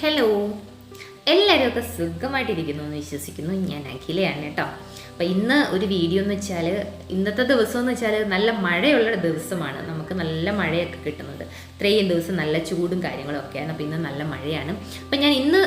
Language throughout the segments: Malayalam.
Hello. എല്ലാവരും ഒക്കെ സുഖമായിട്ടിരിക്കുന്നു എന്ന് വിശ്വസിക്കുന്നു. ഞാൻ അഖിലയാണ് കേട്ടോ. അപ്പോൾ ഇന്ന് ഒരു വീഡിയോ എന്ന് വെച്ചാൽ ഇന്നത്തെ ദിവസം എന്ന് വെച്ചാൽ നല്ല മഴയുള്ള ദിവസമാണ്. നമുക്ക് നല്ല മഴയൊക്കെ കിട്ടുന്നത്. ഇത്രയും ദിവസം നല്ല ചൂടും കാര്യങ്ങളും ഒക്കെയാണ് അപ്പോൾ ഇന്ന് നല്ല മഴയാണ്. അപ്പോൾ ഞാൻ ഇന്ന്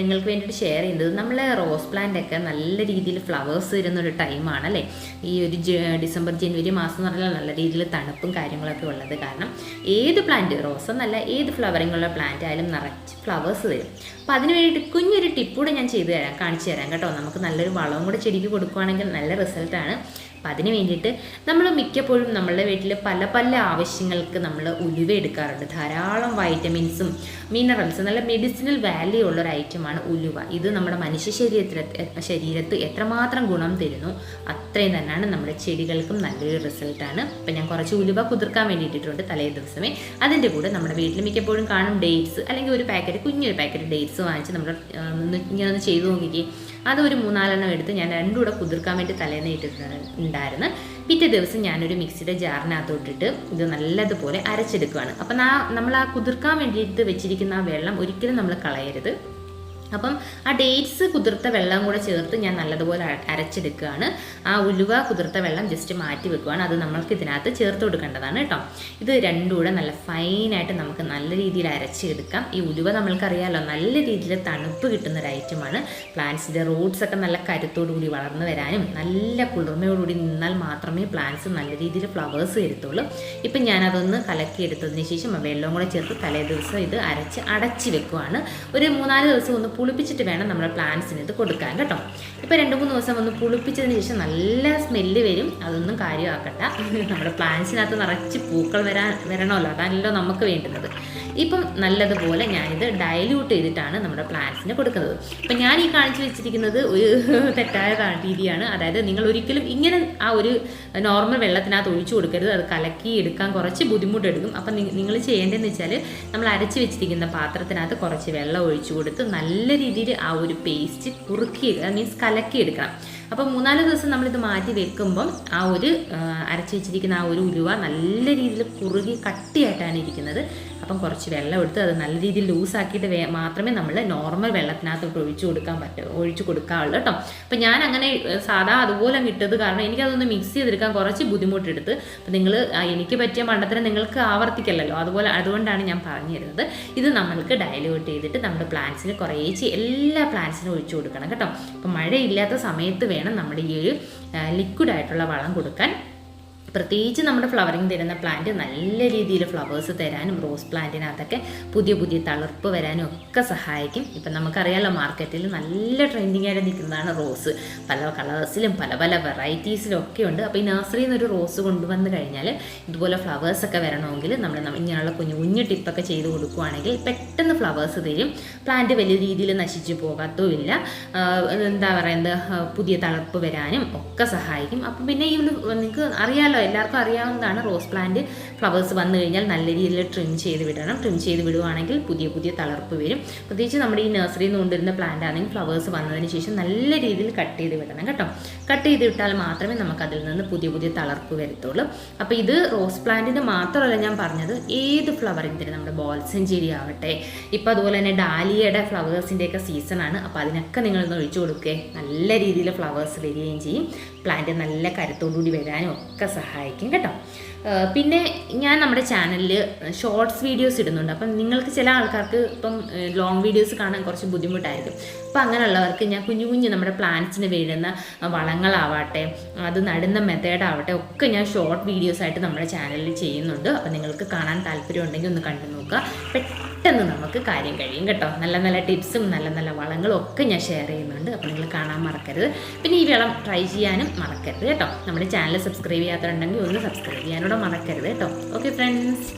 നിങ്ങൾക്ക് വേണ്ടിയിട്ട് ഷെയർ ചെയ്യുന്നത് നമ്മളെ റോസ് പ്ലാന്റ് ഒക്കെ നല്ല രീതിയിൽ ഫ്ലവേഴ്സ് വരുന്ന ഒരു ടൈമാണ് അല്ലേ? ഈ ഒരു ഡിസംബർ ജനുവരി മാസം എന്ന് പറഞ്ഞാൽ നല്ല രീതിയിൽ തണുപ്പും കാര്യങ്ങളൊക്കെ ഉള്ളത് കാരണം ഏത് പ്ലാന്റ് റോസ് എന്നല്ല ഏത് ഫ്ലവറിംഗ് ഉള്ള പ്ലാന്റ് ആയാലും നിറച്ച് ഫ്ലവേഴ്സ് വരും. അപ്പോൾ അതിന് വേണ്ടിയിട്ട് കുഞ്ഞൊരു ടിപ്പ് കൂടെ ഞാൻ ചെയ്തു തരാം. കാണിച്ചു തരാം കേട്ടോ. നമുക്ക് നല്ലൊരു വളവും കൂടെ ചെടിക്ക് കൊടുക്കുകയാണെങ്കിൽ നല്ല റിസൾട്ടാണ് അപ്പം അതിന് വേണ്ടിയിട്ട് നമ്മൾ മിക്കപ്പോഴും നമ്മളുടെ വീട്ടിൽ പല പല ആവശ്യങ്ങൾക്ക് നമ്മൾ ഉലുവ എടുക്കാറുണ്ട്. ധാരാളം വൈറ്റമിൻസും മിനറൽസും നല്ല മെഡിസിനൽ വാല്യൂ ഉള്ള ഒരു ഐറ്റമാണ് ഉലുവ. ഇത് നമ്മുടെ മനുഷ്യ ശരീരത്തിൽ ശരീരത്ത് എത്രമാത്രം ഗുണം തരുന്നു അത്രയും തന്നെയാണ് നമ്മുടെ ചെടികൾക്കും നല്ലൊരു റിസൾട്ടാണ് അപ്പം ഞാൻ കുറച്ച് ഉലുവ കുതിർക്കാൻ വേണ്ടിയിട്ടിട്ടുണ്ട് തലേ ദിവസമേ. അതിന്റെ കൂടെ നമ്മുടെ വീട്ടിൽ മിക്കപ്പോഴും കാണും ഡേറ്റ്സ് അല്ലെങ്കിൽ ഒരു പാക്കറ്റ് കുഞ്ഞൊരു പാക്കറ്റ് ഡേറ്റ്സ് വാങ്ങിച്ച് നമ്മൾ ഇങ്ങനെ ഒന്ന് ചെയ്തു നോക്കിക്കേ. അതൊരു മൂന്നാലെണ്ണം എടുത്ത് ഞാൻ രണ്ടും കൂടെ കുതിർക്കാൻ വേണ്ടി തലേന്ന് ഇട്ടിട്ടുണ്ടായിരുന്നു പിറ്റേ ദിവസം ഞാനൊരു മിക്സിയുടെ ജാറിനകത്തോട്ടിട്ട് ഇത് നല്ലതുപോലെ അരച്ചെടുക്കുകയാണ് അപ്പം നമ്മൾ ആ കുതിർക്കാൻ വേണ്ടിയിട്ട് വെച്ചിരിക്കുന്ന ആ വെള്ളം ഒരിക്കലും നമ്മൾ കളയരുത്. അപ്പം ആ ഡേറ്റ്സ് കുതിർത്ത വെള്ളം കൂടെ ചേർത്ത് ഞാൻ നല്ലതുപോലെ അര- അരച്ചെടുക്കുകയാണ്. ആ ഉലുവ കുതിർത്ത വെള്ളം ജസ്റ്റ് മാറ്റി വെക്കുകയാണ്. അത് നമ്മൾക്ക് ഇതിനകത്ത് ചേർത്ത് കൊടുക്കേണ്ടതാണ് കേട്ടോ. ഇത് രണ്ടും കൂടെ നല്ല ഫൈനായിട്ട് നമുക്ക് നല്ല രീതിയിൽ അരച്ചെടുക്കാം. ഈ ഉലുവ നമ്മൾക്കറിയാമല്ലോ നല്ല രീതിയിൽ തണുപ്പ് കിട്ടുന്ന ഒരു ഐറ്റമാണ് പ്ലാന്റ്സിന്റെ റൂട്ട്സ് ഒക്കെ നല്ല കരുത്തോടുകൂടി വളർന്നു വരാനും നല്ല കുളിർമയോടുകൂടി നിന്നാൽ മാത്രമേ പ്ലാന്റ്സ് നല്ല രീതിയിൽ ഫ്ലവേഴ്സ് വരുത്തുള്ളൂ ഇപ്പം ഞാനതൊന്ന് കലക്കി എടുത്തതിന് ശേഷം വെള്ളവും കൂടെ ചേർത്ത് തലേ ദിവസം ഇത് അരച്ച് അടച്ച് വെക്കുവാണ്. ഒരു മൂന്നാൽ ദിവസം ഒന്ന് പുളിപ്പിച്ചിട്ട് വേണം നമ്മുടെ പ്ലാന്റ്സിന് ഇത് കൊടുക്കാൻ കേട്ടോ. ഇപ്പോൾ രണ്ട് മൂന്ന് ദിവസം ഒന്ന് പുളിപ്പിച്ചതിന് ശേഷം നല്ല സ്മെല്ല് വരും. അതൊന്നും കാര്യമാക്കണ്ട. നമ്മുടെ പ്ലാന്റ്സിനകത്ത് നിറച്ച് പൂക്കൾ വരാൻ വരണമല്ലോ. അതാണല്ലോ നമുക്ക് വേണ്ടുന്നത്. ഇപ്പം നല്ലതുപോലെ ഞാനിത് ഡയല്യൂട്ട് ചെയ്തിട്ടാണ് നമ്മുടെ പ്ലാന്റ്സിന് കൊടുക്കുന്നത്. ഇപ്പം ഞാൻ ഈ കാണിച്ചു വെച്ചിരിക്കുന്നത് ഒരു തെറ്റായ രീതിയാണ്. അതായത് നിങ്ങൾ ഒരിക്കലും ഇങ്ങനെ ആ ഒരു നോർമൽ വെള്ളത്തിനകത്ത് ഒഴിച്ചു കൊടുക്കരുത്. അത് കലക്കി എടുക്കാൻ കുറച്ച് ബുദ്ധിമുട്ടെടുക്കും. അപ്പം നിങ്ങൾ ചെയ്യേണ്ടതെന്ന് വെച്ചാൽ നമ്മൾ അരച്ച് വെച്ചിരിക്കുന്ന പാത്രത്തിനകത്ത് കുറച്ച് വെള്ളം ഒഴിച്ചു കൊടുത്ത് നല്ല രീതിയിൽ ആ ഒരു പേസ്റ്റ് കുറുക്കി മീൻസ് കലക്കി എടുക്കണം. അപ്പം മൂന്നാൽ ദിവസം നമ്മളിത് മാറ്റി വെക്കുമ്പം ആ ഒരു അരച്ചു വെച്ചിരിക്കുന്ന ആ ഒരു ഉലുവ നല്ല രീതിയിൽ കുറുകി കട്ടിയായിട്ടാണ് ഇരിക്കുന്നത്. അപ്പം കുറച്ച് വെള്ളം എടുത്ത് അത് നല്ല രീതിയിൽ ലൂസാക്കിയിട്ട് വേ മാത്രമേ നമ്മൾ നോർമൽ വെള്ളത്തിനകത്തോട്ട് ഒഴിച്ചു കൊടുക്കാൻ പറ്റൂ ഒഴിച്ചു കൊടുക്കാവുള്ളൂ കേട്ടോ. അപ്പം ഞാൻ അങ്ങനെ സാധാ അതുപോലെ ഇട്ടത് കാരണം എനിക്കതൊന്ന് മിക്സ് ചെയ്തെടുക്കാൻ കുറച്ച് ബുദ്ധിമുട്ടെടുത്ത്. അപ്പം നിങ്ങൾ എനിക്ക് പറ്റിയ മണ്ടത്തിന് നിങ്ങൾക്ക് ആവർത്തിക്കല്ലല്ലോ. അതുപോലെ അതുകൊണ്ടാണ് ഞാൻ പറഞ്ഞു തരുന്നത്. ഇത് നമ്മൾക്ക് ഡയലൂട്ട് ചെയ്തിട്ട് നമ്മുടെ പ്ലാന്റ്സിന് കുറേ എല്ലാ പ്ലാന്റ്സിനും ഒഴിച്ചു കൊടുക്കണം കേട്ടോ. അപ്പം മഴയില്ലാത്ത സമയത്ത് വേണം നമ്മുടെ ഈ ഒരു ലിക്വിഡ് ആയിട്ടുള്ള വളം കൊടുക്കാൻ. പ്രത്യേകിച്ച് നമ്മുടെ ഫ്ലവറിങ് തരുന്ന പ്ലാന്റ് നല്ല രീതിയിൽ ഫ്ലവേഴ്സ് തരാനും റോസ് പ്ലാന്റിനകത്തൊക്കെ പുതിയ പുതിയ തളിർപ്പ് വരാനും ഒക്കെ സഹായിക്കും. ഇപ്പം നമുക്കറിയാമല്ലോ മാർക്കറ്റിൽ നല്ല ട്രെൻഡിങ് ആയിട്ട് നിൽക്കുന്നതാണ് റോസ് പല കളേഴ്സിലും പല പല വെറൈറ്റീസിലും ഒക്കെ ഉണ്ട്. അപ്പോൾ ഈ നഴ്സറിയിൽ നിന്ന് ഒരു റോസ് കൊണ്ടുവന്ന് കഴിഞ്ഞാൽ ഇതുപോലെ ഫ്ലവേഴ്സ് ഒക്കെ വരണമെങ്കിൽ നമ്മൾ ഇങ്ങനെയുള്ള കുഞ്ഞു കുഞ്ഞു ടിപ്പൊക്കെ ചെയ്ത് കൊടുക്കുകയാണെങ്കിൽ പെട്ടെന്ന് ഫ്ലവേഴ്സ് തരും. പ്ലാന്റ് വലിയ രീതിയിൽ നശിച്ചു പോകാത്തുമില്ല. എന്താ പറയുന്നത് പുതിയ തളർപ്പ് വരാനും ഒക്കെ സഹായിക്കും. അപ്പം പിന്നെ ഈ നിങ്ങൾക്ക് അറിയാലോ എല്ലാവർക്കും അറിയാവുന്നതാണ്. റോസ് പ്ലാന്റ് ഫ്ലവേഴ്സ് വന്നു കഴിഞ്ഞാൽ നല്ല രീതിയിൽ ട്രിം ചെയ്ത് വിടണം. ട്രിം ചെയ്ത് വിടുവാണെങ്കിൽ പുതിയ പുതിയ തളർപ്പ് വരും. പ്രത്യേകിച്ച് നമ്മുടെ ഈ നഴ്സറിയിൽ നിന്ന് കൊണ്ടുവരുന്ന പ്ലാന്റ് ആണെങ്കിൽ ഫ്ലവേഴ്സ് വന്നതിന് ശേഷം നല്ല രീതിയിൽ കട്ട് ചെയ്ത് വിടണം കേട്ടോ. കട്ട് ചെയ്ത് വിട്ടാൽ മാത്രമേ നമുക്ക് അതിൽ നിന്ന് പുതിയ പുതിയ തളർപ്പ് വരത്തുള്ളൂ. അപ്പോൾ ഇത് റോസ് പ്ലാന്റിന് മാത്രമല്ല ഞാൻ പറഞ്ഞത് ഏത് ഫ്ലവറിന്റെ നമ്മുടെ ബോൾസഞ്ചേരി ആവട്ടെ. ഇപ്പോൾ അതുപോലെ തന്നെ ഡാലിയയുടെ ഫ്ലവേഴ്സിന്റെയൊക്കെ സീസണാണ് അപ്പോൾ അതിനൊക്കെ നിങ്ങളൊന്ന് ഒഴിച്ചു കൊടുക്കുക നല്ല രീതിയിൽ ഫ്ലവേഴ്സ് വരികയും ചെയ്യും. പ്ലാന്റ് നല്ല കരുത്തോടുകൂടി വരാനും ഒക്കെ സഹായിക്കും. കേട്ടോ. ആ, പിന്നെ ഞാൻ നമ്മുടെ ചാനലിൽ ഷോർട്സ് വീഡിയോസ് ഇടുന്നുണ്ട്. അപ്പം നിങ്ങൾക്ക് ചില ആൾക്കാർക്ക് ഇപ്പം ലോങ് വീഡിയോസ് കാണാൻ കുറച്ച് ബുദ്ധിമുട്ടായിരിക്കും. അപ്പം അങ്ങനെയുള്ളവർക്ക് ഞാൻ കുഞ്ഞു കുഞ്ഞു നമ്മുടെ പ്ലാന്റ്സിന് വീഴുന്ന വളങ്ങളാവട്ടെ അത് നടുന്ന മെത്തേഡാവട്ടെ ഒക്കെ ഞാൻ ഷോർട്ട് വീഡിയോസ് ആയിട്ട് നമ്മുടെ ചാനലിൽ ചെയ്യുന്നുണ്ട്. അപ്പം നിങ്ങൾക്ക് കാണാൻ താല്പര്യം ഉണ്ടെങ്കിൽ ഒന്ന് കണ്ടു നോക്കുക. പെട്ടെന്ന് നമുക്ക് കാര്യം കഴിയും കേട്ടോ. നല്ല നല്ല ടിപ്സും നല്ല നല്ല വളങ്ങളും ഒക്കെ ഞാൻ ഷെയർ ചെയ്യുന്നുണ്ട്. അപ്പോൾ നിങ്ങൾ കാണാൻ മറക്കരുത്. പിന്നെ ഈ വളം ട്രൈ ചെയ്യാനും മറക്കരുത് കേട്ടോ. നമ്മുടെ ചാനൽ സബ്സ്ക്രൈബ് ചെയ്യാത്തവരുണ്ടെങ്കിൽ ഒന്ന് സബ്സ്ക്രൈബ് ചെയ്യാനൂടെ മറക്കരുത് കേട്ടോ. Okay friends